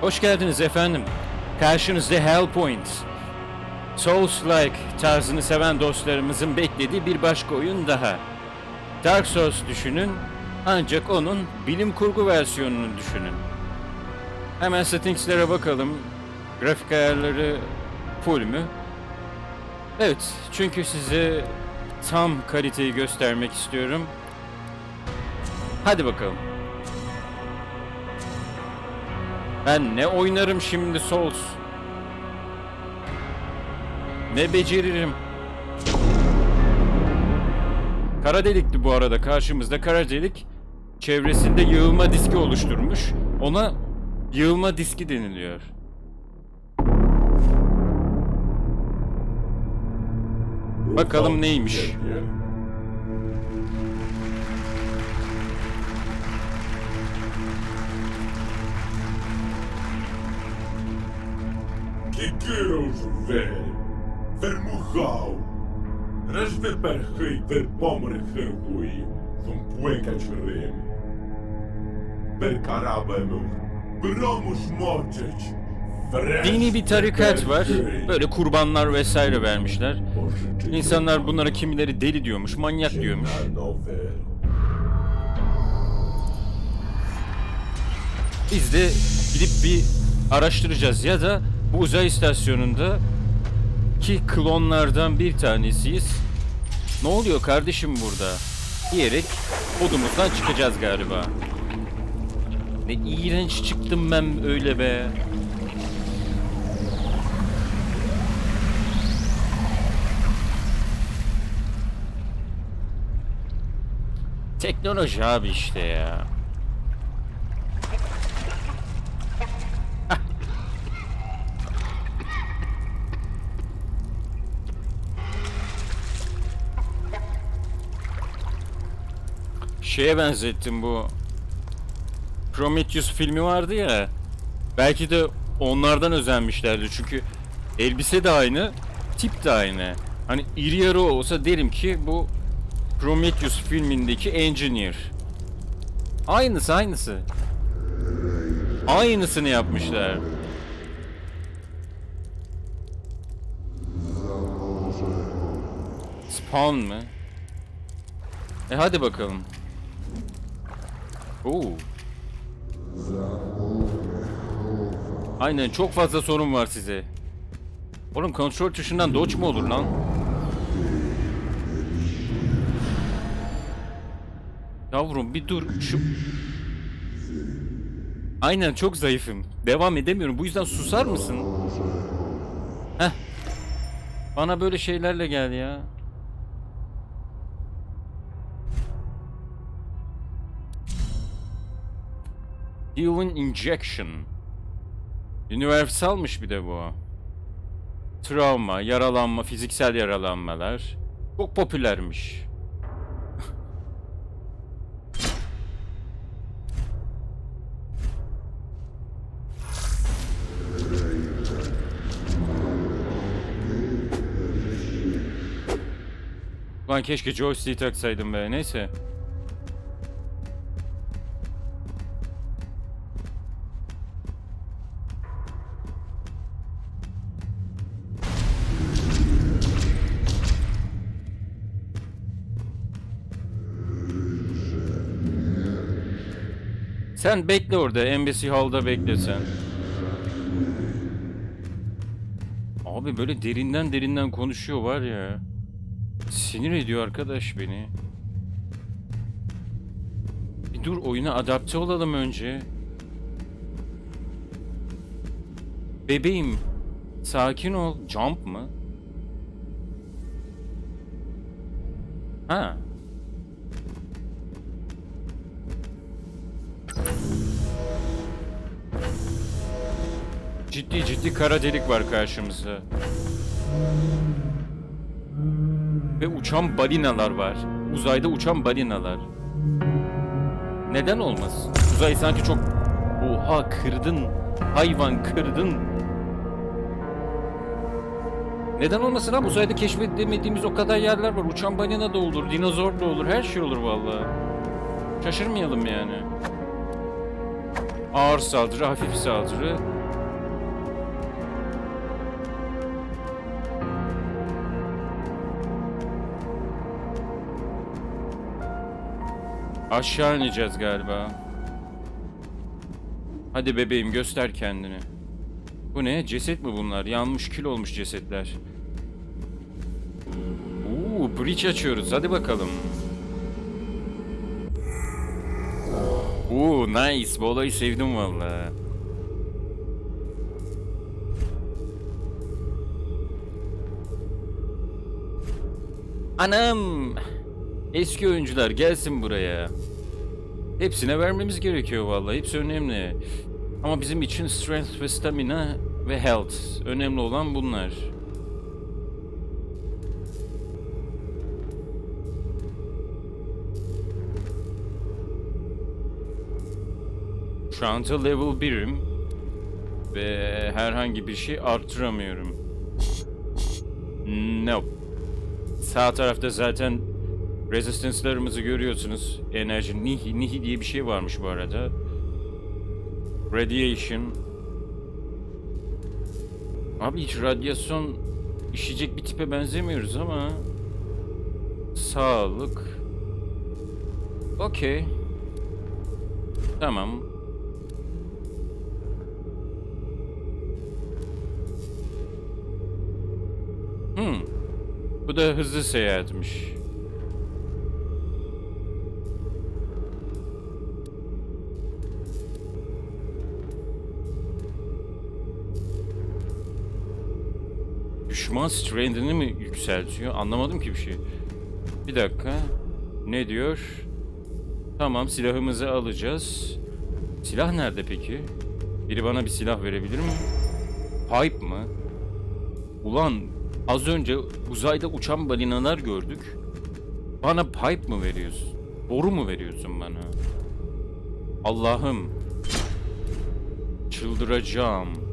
Hoş geldiniz efendim. Karşınızda Hellpoint. Souls-like tarzını seven dostlarımızın beklediği bir başka oyun daha. Dark Souls düşünün, ancak onun bilim kurgu versiyonunu düşünün. Hemen settingslere bakalım. Grafik ayarları full mü? Evet, çünkü size tam kaliteyi göstermek istiyorum. Hadi bakalım. Ben ne oynarım şimdi Souls? Ne beceririm? Kara delikti bu arada karşımızda kara delik çevresinde yığılma diski oluşturmuş. Ona yığılma diski deniliyor. Bakalım neymiş? Rei, ver pomer hergui, van pueca chrim. Ver karabamur, bromus mortic, Dini bir tarikat var. Böyle kurbanlar vesaire vermişler. İnsanlar bunlara kimileri deli diyormuş, manyak diyormuş. Biz de gidip bir araştıracağız ya da bu uzay istasyonunda ki klonlardan bir tanesiyiz. Ne oluyor kardeşim burada? Diyerek kodumuzdan çıkacağız galiba. Ne iğrenç çıktım ben öyle be. Teknoloji abi işte ya. Şeye benzettim bu. Prometheus filmi vardı ya. Belki de onlardan özenmişlerdi çünkü elbise de aynı, tip de aynı. Hani iri yarı olsa derim ki bu Prometheus filmindeki engineer. Aynısı aynısı. Aynısını yapmışlar. Spawn mı? E hadi bakalım. Oo. Aynen çok fazla sorun var size. Oğlum kontrol tuşundan dodge mu olur lan? Yavrum bir dur şu... Aynen çok zayıfım. Devam edemiyorum. Bu yüzden susar mısın? Heh. Bana böyle şeylerle gel ya. Healing Injection. Universalmış bir de bu. Travma, yaralanma, fiziksel yaralanmalar. Çok popülermiş. Lan keşke joystick'i taksaydım be. Neyse. Sen bekle orada. Embassy Hall'da bekle sen. Abi böyle derinden derinden konuşuyor var ya. Sinir ediyor arkadaş beni. Bir dur oyuna adapte olalım önce. Bebeğim. Sakin ol. Jump mı? Ha. Ciddi ciddi kara delik var karşımızda. Ve uçan balinalar var. Uzayda uçan balinalar. Neden olmaz? Uzay sanki çok... Oha kırdın. Hayvan kırdın. Neden olmasın abi? Uzayda keşfedemediğimiz o kadar yerler var. Uçan balina da olur, dinozor da olur, her şey olur vallahi. Şaşırmayalım yani. Ağır saldırı, hafif saldırı. Aşağı ineceğiz galiba. Hadi bebeğim göster kendini. Bu ne? Ceset mi bunlar? Yanmış kül olmuş cesetler. Uuu breach açıyoruz. Hadi bakalım. Uuu nice. Bu olayı sevdim valla. Anam. Eski oyuncular gelsin buraya. Hepsine vermemiz gerekiyor vallahi. Hepsi önemli. Ama bizim için strength ve stamina ve health. Önemli olan bunlar. Şu anda level 1'im. Ve herhangi bir şey arttıramıyorum. Nope. Sağ tarafta zaten resistance'larımızı görüyorsunuz. Enerji, nihi, nihi diye bir şey varmış bu arada. Radiation. Abi hiç radyasyon işecek bir tipe benzemiyoruz ama... Sağlık. Okey. Tamam. Hmm. Bu da hızlı seyahatmiş. Düşman strength'ini mi yükseltiyor? Anlamadım ki bir şey. Bir dakika. Ne diyor? Tamam silahımızı alacağız. Silah nerede peki? Biri bana bir silah verebilir mi? Pipe mı? Ulan az önce uzayda uçan balinalar gördük. Bana pipe mı veriyorsun? Boru mu veriyorsun bana? Allah'ım. Çıldıracağım.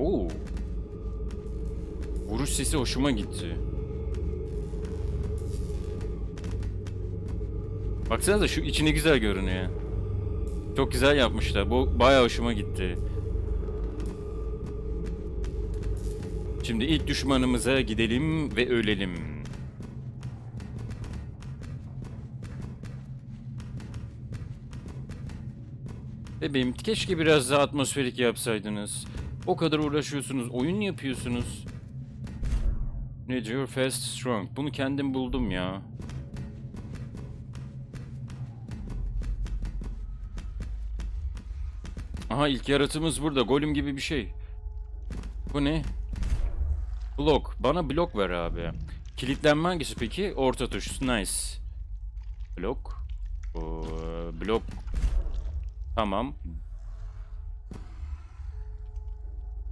Oo. Vuruş sesi hoşuma gitti. Baksanıza şu içine güzel görünüyor. Çok güzel yapmışlar. Bu bayağı hoşuma gitti. Şimdi ilk düşmanımıza gidelim ve ölelim. Bebeğim keşke biraz daha atmosferik yapsaydınız. O kadar uğraşıyorsunuz, oyun yapıyorsunuz. Ne diyor? Fast Strong. Bunu kendim buldum ya. Aha ilk yaratığımız burada. Golem gibi bir şey. Bu ne? Blok. Bana blok ver abi. Kilitlenme hangisi peki? Orta tuş. Nice. Blok. Oo, blok. Tamam.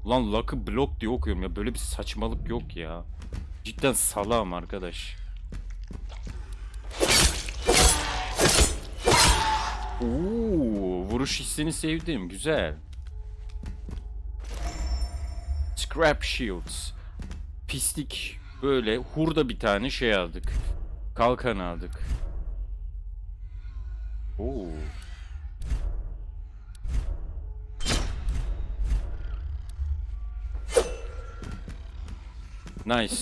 Lan Lucky Block diye okuyorum ya. Böyle bir saçmalık yok ya. Cidden salam arkadaş. Oo, vuruş hissini sevdim. Güzel. Scrap Shields. Pislik böyle hurda bir tane şey aldık. Kalkan aldık. Oo. Nice.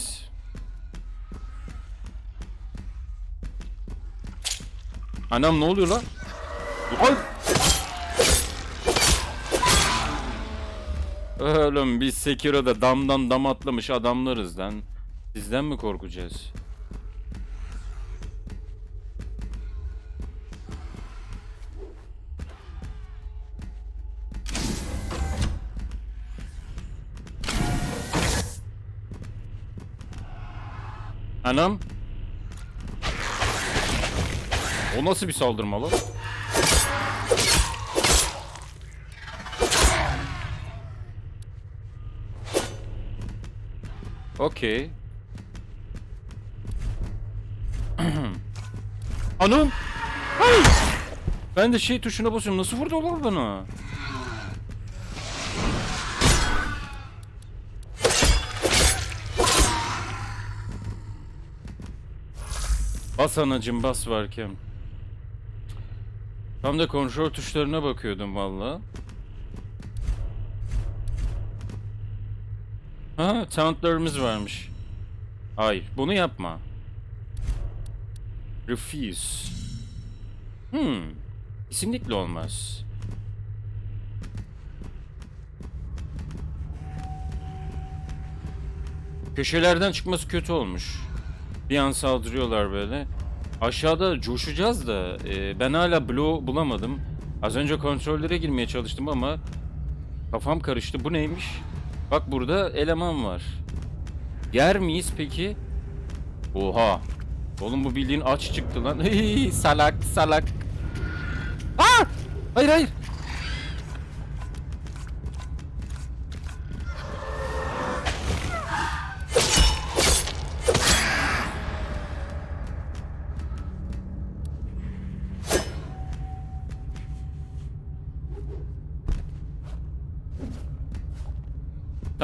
Anam ne oluyor lan? Ay! Oğlum biz Sekiro'da damdan dam atlamış adamlarız lan. Sizden mi korkacağız? Anam. O nasıl bir saldırma lan? Okey. Anam! Ay! Ben de şey tuşuna basıyorum. Nasıl vurdu lan bana? Bas anacım bas varken. Tam da kontrol tuşlarına bakıyordum valla. Ha, tauntlarımız varmış. Hayır, bunu yapma. Refuse. Hmm, kesinlikle olmaz. Köşelerden çıkması kötü olmuş. Bir an saldırıyorlar böyle. Aşağıda coşacağız da e, ben hala bloğu bulamadım. Az önce kontrollere girmeye çalıştım ama kafam karıştı. Bu neymiş? Bak burada eleman var. Yer miyiz peki? Oha. Oğlum bu bildiğin aç çıktı lan. Salak salak. Aa! Hayır hayır.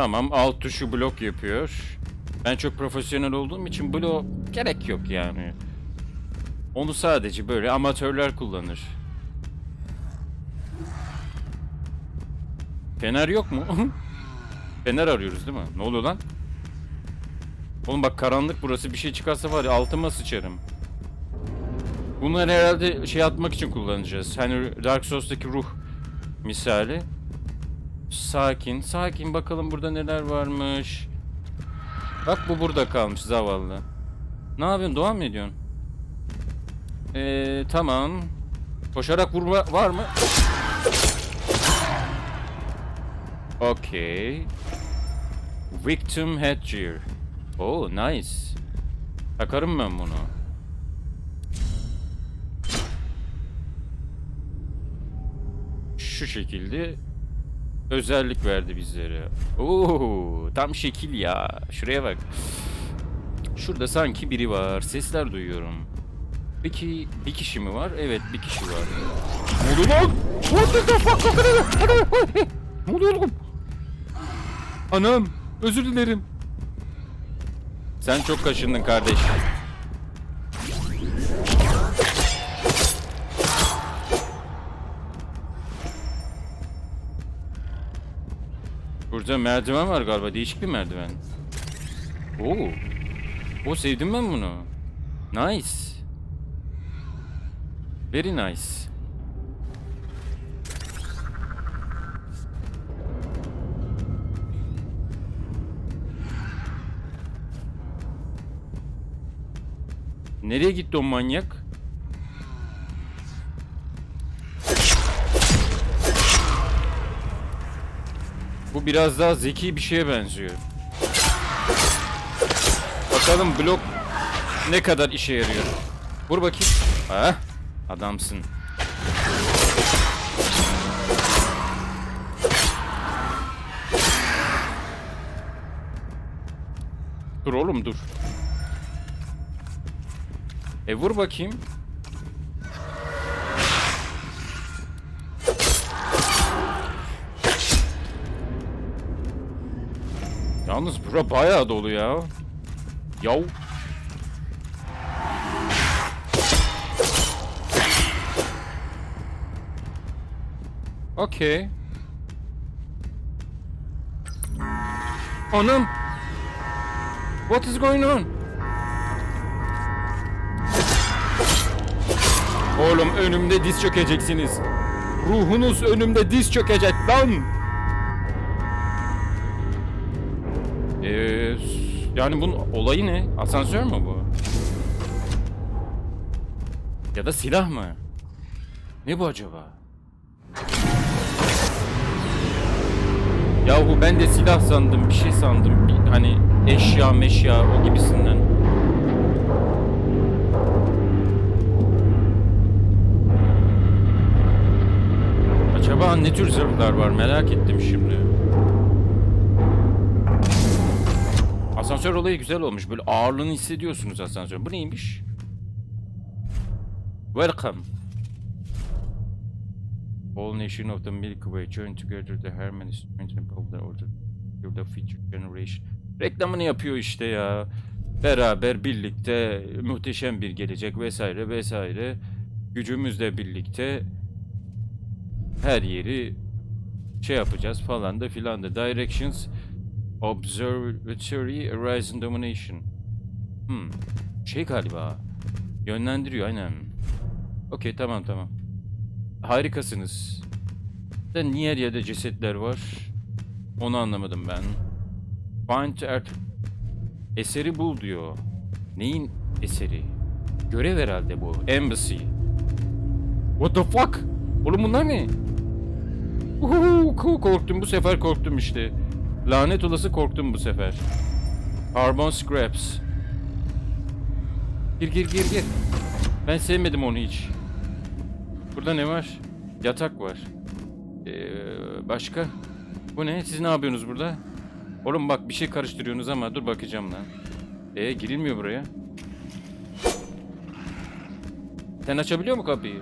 Tamam alt tuşu blok yapıyor. Ben çok profesyonel olduğum için blok gerek yok yani. Onu sadece böyle amatörler kullanır. Fener yok mu? Fener arıyoruz değil mi? Ne oluyor lan? Oğlum bak karanlık burası bir şey çıkarsa var ya altıma sıçarım. Bunları herhalde şey atmak için kullanacağız. Hani Dark Souls'taki ruh misali. Sakin, sakin bakalım burada neler varmış. Bak bu burada kalmış zavallı. Ne yapıyorsun? Devam mı ediyorsun? Ee, tamam. Koşarak vurma var mı? Okay. Victim headgear. Oh, nice. Takarım ben bunu. Şu şekilde özellik verdi bizlere. Oo, tam şekil ya. Şuraya bak. Şurada sanki biri var. Sesler duyuyorum. Peki bir kişi mi var? Evet bir kişi var. Ne oluyor lan? What the fuck? Ne oluyor oğlum? Anam özür dilerim. Sen çok kaşındın kardeş. Burada merdiven var galiba. Değişik bir merdiven. Oo. O sevdim ben bunu. Nice. Very nice. Nereye gitti o manyak? Biraz daha zeki bir şeye benziyor. Bakalım blok ne kadar işe yarıyor. Vur bakayım. Ha? Adamsın. Dur oğlum dur. E vur bakayım. Yalnız bura bayağı dolu ya. Yav. Okey. Anam. What is going on? Oğlum önümde diz çökeceksiniz. Ruhunuz önümde diz çökecek lan. Yani bunun olayı ne? Asansör mü bu? Ya da silah mı? Ne bu acaba? Yahu ben de silah sandım, bir şey sandım. Bir, hani eşya meşya o gibisinden. Acaba ne tür zırhlar var merak ettim şimdi. Asansör olayı güzel olmuş. Böyle ağırlığını hissediyorsunuz asansör. Bu neymiş? Welcome. All nation of the Milky Way join together the harmony strength and power order to the future generation. Reklamını yapıyor işte ya. Beraber birlikte muhteşem bir gelecek vesaire vesaire. Gücümüzle birlikte her yeri şey yapacağız falan da filan da. Directions Observatory Horizon Domination. Hmm. Şey galiba. Yönlendiriyor aynen. Okey tamam tamam. Harikasınız. Da niye yerde cesetler var? Onu anlamadım ben. Find Earth. Eseri bul diyor. Neyin eseri? Görev herhalde bu. Embassy. What the fuck? Oğlum bunlar ne? Uhu, ko- korktum bu sefer korktum işte. Lanet olası korktum bu sefer. Carbon scraps. Gir gir gir gir. Ben sevmedim onu hiç. Burada ne var? Yatak var. Ee, başka? Bu ne? Siz ne yapıyorsunuz burada? Oğlum bak bir şey karıştırıyorsunuz ama dur bakacağım lan. Ee girilmiyor buraya. Sen açabiliyor mu kapıyı?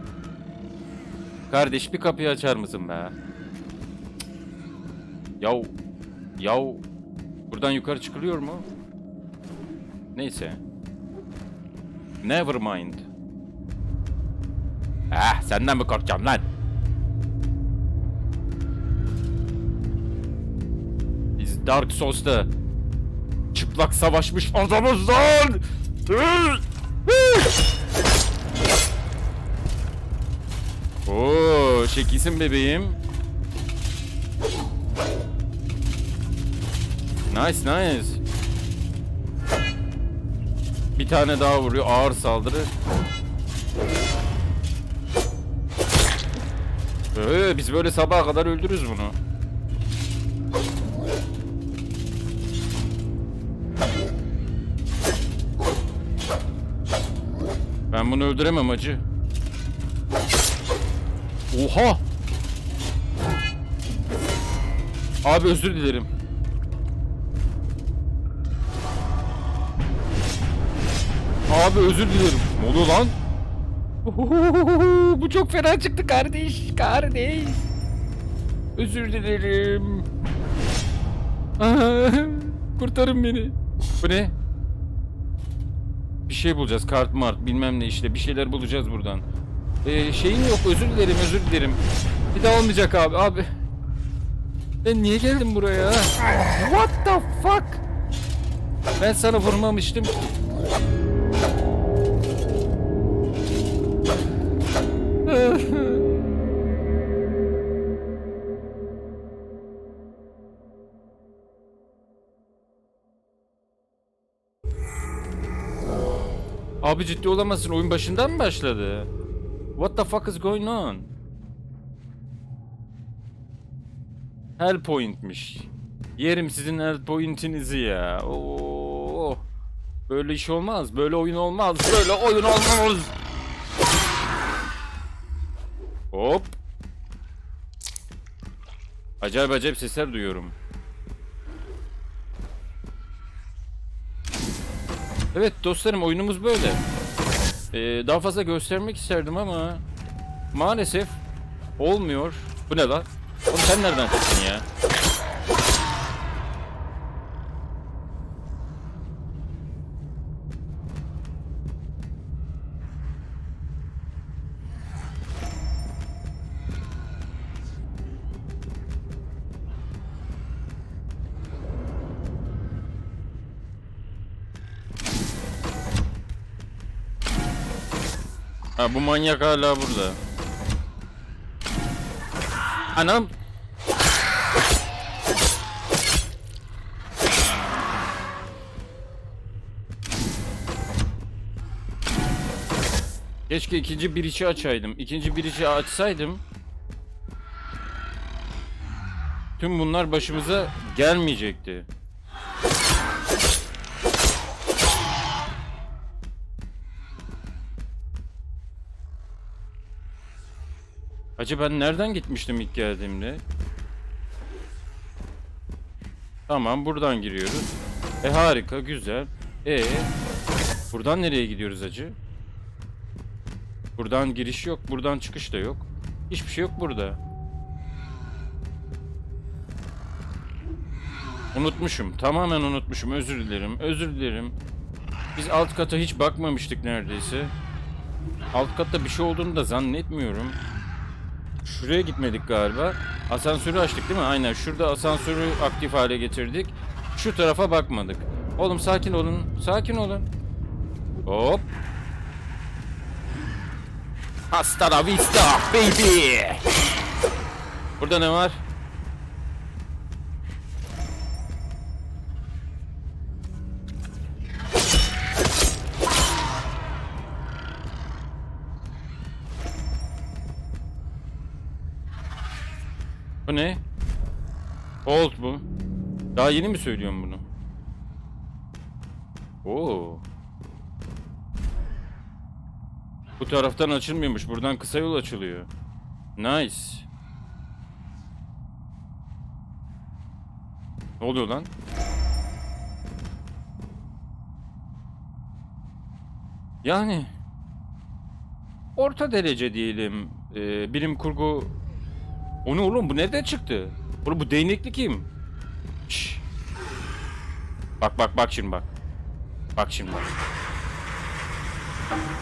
Kardeş bir kapıyı açar mısın be? Yav. Yav. Buradan yukarı çıkılıyor mu? Neyse. Never mind. Ah senden mi korkacağım lan? Biz Dark Souls'ta çıplak savaşmış adamız lan! Oo, şekilsin bebeğim. Nice nice. Bir tane daha vuruyor ağır saldırı. Ee, biz böyle sabaha kadar öldürürüz bunu. Ben bunu öldüremem acı. Oha! Abi özür dilerim. Abi özür dilerim. Ne oluyor lan? Ohohoho, Bu çok fena çıktı kardeş. Kardeş. Özür dilerim. Kurtarın beni. Bu ne? Bir şey bulacağız. Kart mart bilmem ne işte. Bir şeyler bulacağız buradan. Ee, şeyim yok. Özür dilerim özür dilerim. Bir daha olmayacak abi. Abi. Ben niye geldim buraya? What the fuck? Ben sana vurmamıştım Abi ciddi olamazsın. Oyun başından mı başladı? What the fuck is going on? Hell point'miş. Yerim sizin hell point'inizi ya. Oo. Böyle iş olmaz. Böyle oyun olmaz. Böyle oyun olmaz. Hop. Acayip acayip sesler duyuyorum. Evet dostlarım oyunumuz böyle. Ee, daha fazla göstermek isterdim ama maalesef olmuyor. Bu ne lan? Oğlum sen nereden çıktın ya? Ha bu manyak hala burada. Anam. Keşke ikinci bir içi açaydım. İkinci bir içi açsaydım. Tüm bunlar başımıza gelmeyecekti. Acaba ben nereden gitmiştim ilk geldiğimde? Tamam buradan giriyoruz. E harika güzel. E buradan nereye gidiyoruz acı? Buradan giriş yok, buradan çıkış da yok. Hiçbir şey yok burada. Unutmuşum. Tamamen unutmuşum. Özür dilerim. Özür dilerim. Biz alt kata hiç bakmamıştık neredeyse. Alt katta bir şey olduğunu da zannetmiyorum. Şuraya gitmedik galiba. Asansörü açtık değil mi? Aynen. Şurada asansörü aktif hale getirdik. Şu tarafa bakmadık. Oğlum sakin olun. Sakin olun. Hop. Hasta la vista baby. Burada ne var? Bu ne? Old bu. Daha yeni mi söylüyorum bunu? Oo. Bu taraftan açılmıyormuş. Buradan kısa yol açılıyor. Nice. Ne oluyor lan? Yani orta derece diyelim. Ee, bilim kurgu o ne oğlum bu nereden çıktı? Oğlum bu değnekli kim? Şş. Bak bak bak şimdi bak. Bak şimdi bak.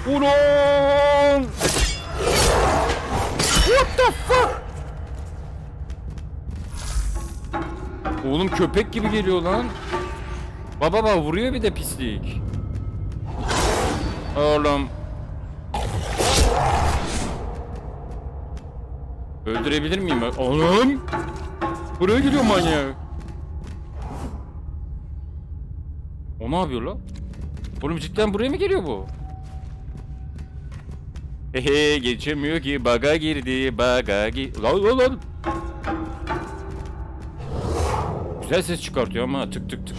Ulan! What the fuck? Oğlum köpek gibi geliyor lan. Baba baba vuruyor bir de pislik. Oğlum. Öldürebilir miyim? Oğlum! Buraya geliyor manyak. O ne yapıyor lan? Oğlum cidden buraya mı geliyor bu? Hehe geçemiyor ki baga girdi baga girdi. Lan lan lan. Güzel ses çıkartıyor ama tık tık tık.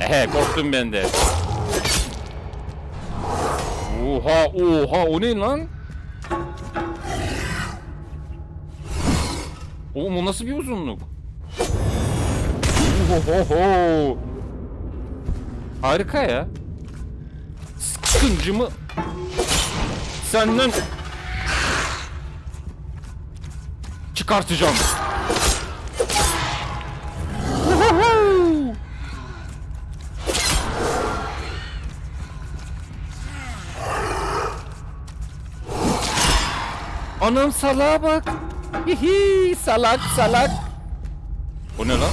Ehe korktum ben de. Oha oha o ne lan? Oğlum o nasıl bir uzunluk? Ohoho. Harika ya. Sıkıncımı senden çıkartacağım. Anam salağa bak. Hihi salak salak. O ne lan?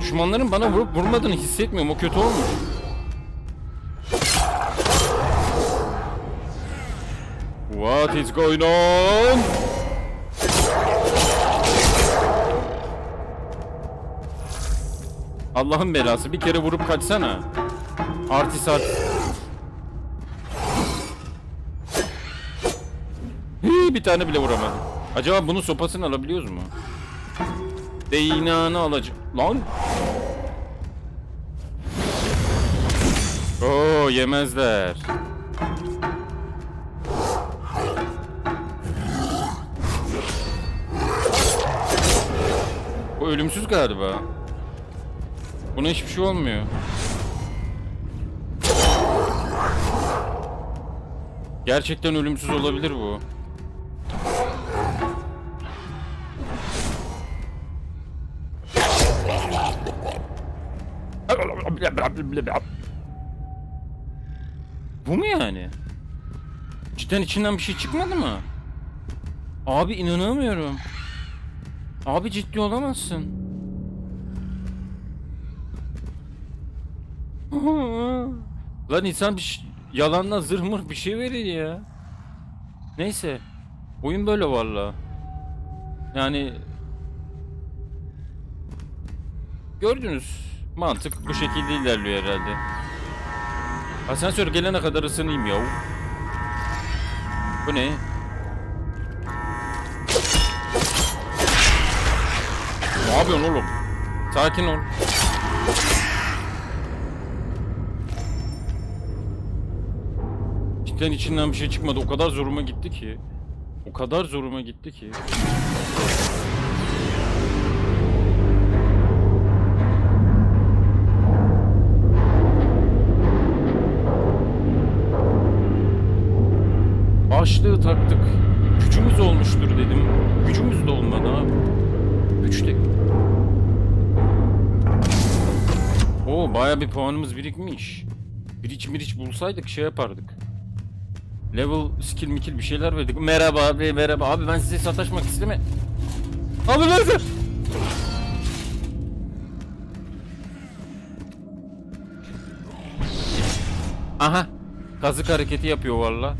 Düşmanların bana vurup vurmadığını hissetmiyorum. O kötü olmuş. What is going on? Allah'ın belası bir kere vurup kaçsana. Artist artist. Hii, bir tane bile vuramadım. Acaba bunun sopasını alabiliyoruz mu? Değnağını alacağım. Lan! Oo yemezler. O ölümsüz galiba. Buna hiçbir şey olmuyor. Gerçekten ölümsüz olabilir bu. Bu mu yani? Cidden içinden bir şey çıkmadı mı? Abi inanamıyorum. Abi ciddi olamazsın. Lan insan bir ş- yalanla zırh mırh bir şey verir ya. Neyse. Oyun böyle valla. Yani gördünüz. Mantık bu şekilde ilerliyor herhalde. Asansör gelene kadar ısınayım ya. Bu ne? Ne yapıyorsun oğlum? Sakin ol. Cidden içinden bir şey çıkmadı. O kadar zoruma gitti ki. O kadar zoruma gitti ki. Başlığı taktık. Gücümüz olmuştur dedim. Gücümüz de olmadı abi. Güç Oo baya bir puanımız birikmiş. Biriç miriç bulsaydık şey yapardık. Level skill mikil bir şeyler verdik. Merhaba abi merhaba. Abi ben size sataşmak isteme. Abi nerede? Aha. Kazık hareketi yapıyor valla.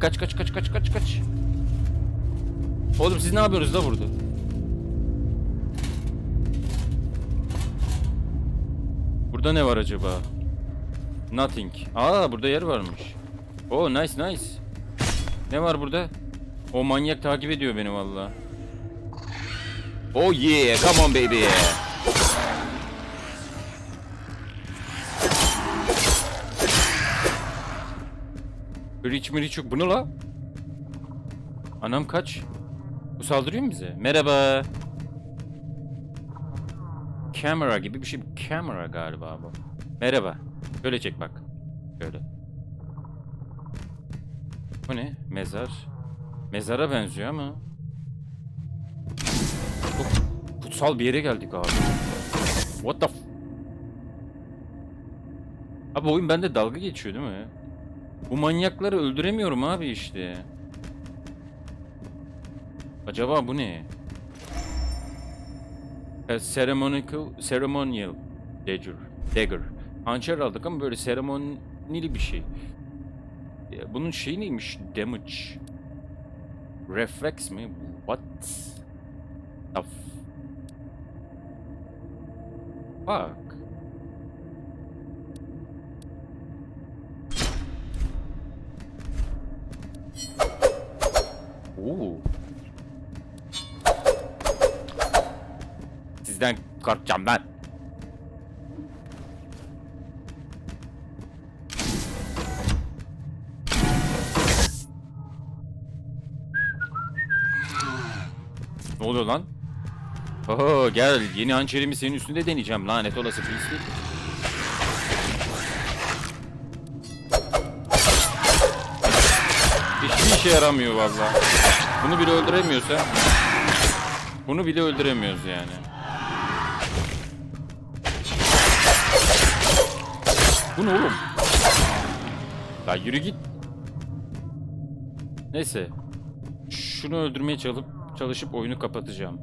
Kaç kaç kaç kaç kaç kaç. Oğlum siz ne yapıyorsunuz da burada? Burada ne var acaba? Nothing. Aa burada yer varmış. Oh nice nice. Ne var burada? O manyak takip ediyor beni valla. Oh yeah, come on baby. Rich mi rich. Bu ne la? Anam kaç? Bu saldırıyor mu bize? Merhaba. Camera gibi bir şey. Camera galiba bu. Merhaba. Böyle çek bak. Böyle. Bu ne? Mezar. Mezara benziyor ama. Çok kutsal bir yere geldik abi. What the f... Abi oyun bende dalga geçiyor değil mi? Bu manyakları öldüremiyorum abi işte. Acaba bu ne? A ceremonial, ceremonial dagger. Dagger. Hançer aldık ama böyle seremonili bir şey. Ya Bunun şeyi neymiş? Damage. Reflex mi? What? The Fuck. Oo. Sizden korkacağım ben. Ne oluyor lan? Oho gel yeni hançerimi senin üstünde deneyeceğim lanet olası pislik. Hiçbir işe yaramıyor valla. Bunu bile öldüremiyorsa. Bunu bile öldüremiyoruz yani. Bu ne oğlum? La yürü git. Neyse. Şunu öldürmeye çalışıp çalışıp oyunu kapatacağım.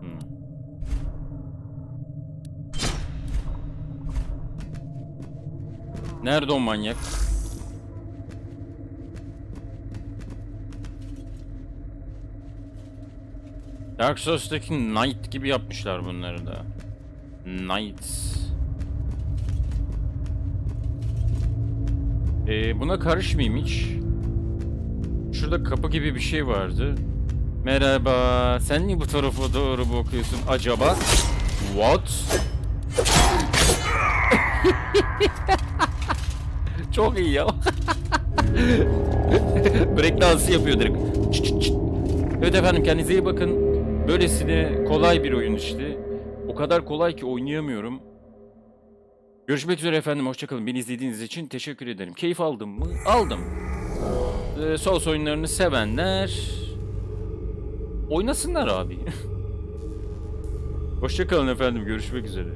Hmm. Nerede o manyak? Dark Souls'taki Knight gibi yapmışlar bunları da. Knights. Ee, buna karışmayayım hiç. Şurada kapı gibi bir şey vardı. Merhaba. Sen niye bu tarafa doğru bakıyorsun acaba? What? Çok iyi ya. Break dansı yapıyor direkt. Evet efendim kendinize iyi bakın. Böylesine kolay bir oyun işte. O kadar kolay ki oynayamıyorum. Görüşmek üzere efendim. Hoşçakalın. Beni izlediğiniz için teşekkür ederim. Keyif aldım mı? Aldım. Ee, Souls oyunlarını sevenler oynasınlar abi. Hoşçakalın efendim. Görüşmek üzere.